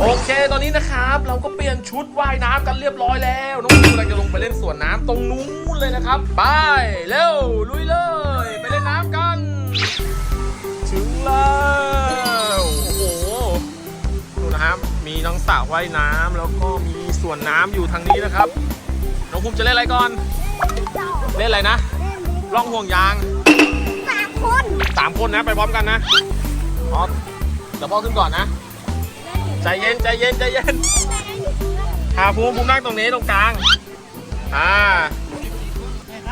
โอเคตอนนี้นะครับ เราก็เปลี่ยนชุดว่ายน้ำกันเรียบร้อยแล้วน้องภูกำลังจะลงไปเล่นสวนน้ำตรงนู้นเลยนะครับไปเร็วลุยเลย ไปเล่นน้ำกัน ถึงแล้วโอ้โหดูนะครับมีทั้งสระว่ายน้ำแล้วก็มีสวนน้ำอยู่ทางนี้นะครับน้องภูมิจะเล่นอะไรก่อน เล่นอะไรนะล่องห่วงยางสามคนสามคนนะไปพร้อมกันนะอ๋อเดี๋ยวพ่อขึ้นก่อนนะ ใจเย็นใจเย็นใจเย็นหาภูมิภูมินั่งตรงนี้ตรงกลาง อ่า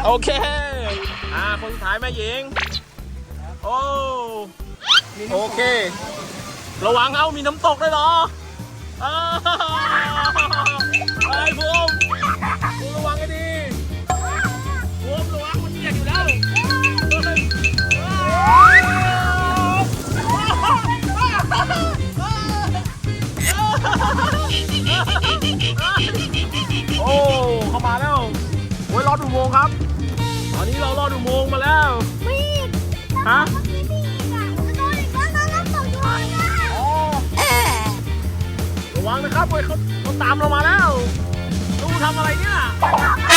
โอเค อ่า คนสุดท้ายแม่หญิง โอ้ โอเค ระวังเอามีน้ำตกด้วยเหรอ โอ้ยรอดอุโมงค์ครับ ตอนนี้เรารอดอุโมงค์มาแล้วมีดฮะมีมีดอะจะโดนอีกแล้วนะน้ำตกด้วยนะอ๋อระวังนะครับเว้ยเขาเขาตามเรามาแล้วลูกทำอะไรเนี่ยลู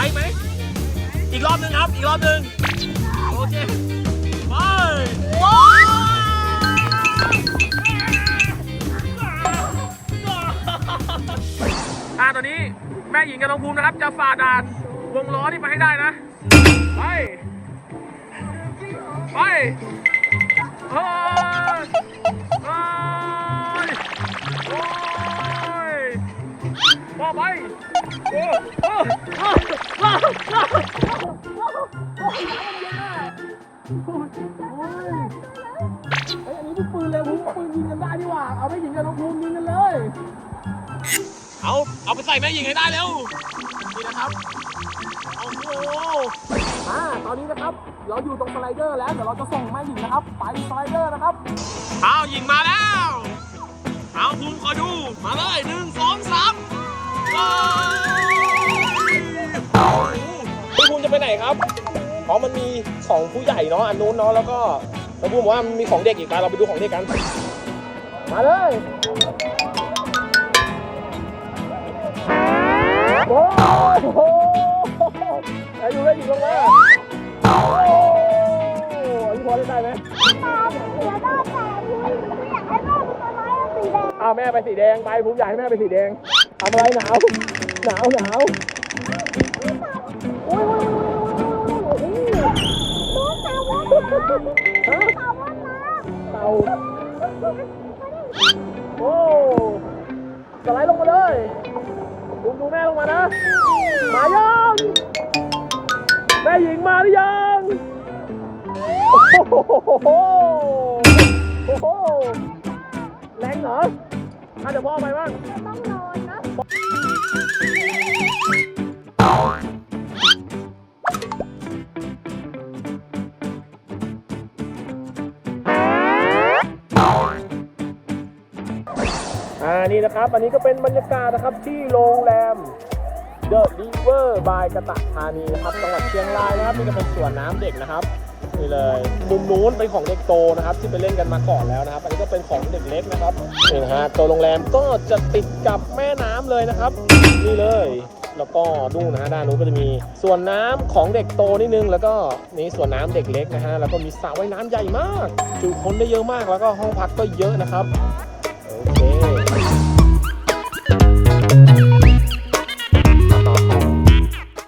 ไปไหม อีกรอบหนึ่งครับ อีกรอบหนึ่งโอเค ไปโอ้อ่าตอนนี้แม่หญิงกับน้องภูมินะครับ จะฝ่าด่านวงล้อนี่ไปให้ได้นะ ไป ไปเฮ้ยเฮ้ยโอ้ยพอไป โอ้โอ้โอ้โอ้โอ้ เฮ้ยอันนี้เป็นปืนเลยภูมิปืนยิงกันได้ดีกว่า เอาแม่หญิงกับน้องภูมิยิงกันเลย เอาเอาไปใส่แม่หญิงให้ได้เร็วนี่นะครับโอ้โหอ่าตอนนี้นะครับ เราอยู่ตรงสไลเดอร์แล้วเดี๋ยวเราจะส่งแม่หญิงนะครับ ไปสไลเดอร์นะครับ เอาหญิงมาแล้ว เอาภูมิขอดู มาเลยหนึ่งสองสามพี่ภูมิ นครับเพราะมันมีของผู้ใหญ่เนาะอันนู้นเนาะแล้วก็เราพูดว่ามันมีของเด็กอีกกันเราไปดูของเด็กกัน มาเลยโอ้โหไอ้ดูได้อยู่ตรงนั้โอ้อันนี้พอได้ไหมตามเสือได้แต่ภูมิไอยากให้แม่เป็นต้นไม้สีแดงอ้าแม่ไปสีแดงไปผมอยากให้แม่ไปสีแดงทำอะไรหนาวหนาวหนาว เต่าโอ้สไลด์ลงมาเลยดูดูแม่ลงมานะ มายังแม่หญิงมาหรือยัง โอ้โหโอ้โหแรงเหรออะเดี๋ยวพ่อไปบ้างต้องนอนนะ นี่นะครับ อันนี้ก็เป็นบรรยากาศนะครับที่โรงแรม The River by กระตะธานีนะครับจังหวัดเชียงรายนะครับนี่ก็เป็นสวนน้ำเด็กนะครับนี่เลยมุมนู้นเป็นของเด็กโตนะครับ ที่ไปเล่นกันมาก่อนแล้วนะครับ อันนี้ก็เป็นของเด็กเล็กนะครับนี่นะฮะตัวโรงแรมก็จะติดกับแม่น้ำเลยนะครับ นี่เลย แล้วก็ดูนนะฮะด้านนู้นก็จะมีส่วนน้ำของเด็กโตนิดนึง แล้วก็นี่ส่วนน้ำเด็กเล็กนะฮะแล้วก็มีสระว่ายน้ำใหญ่มากจุคนได้เยอะมากแล้วก็ห้องพักก็เยอะนะครับ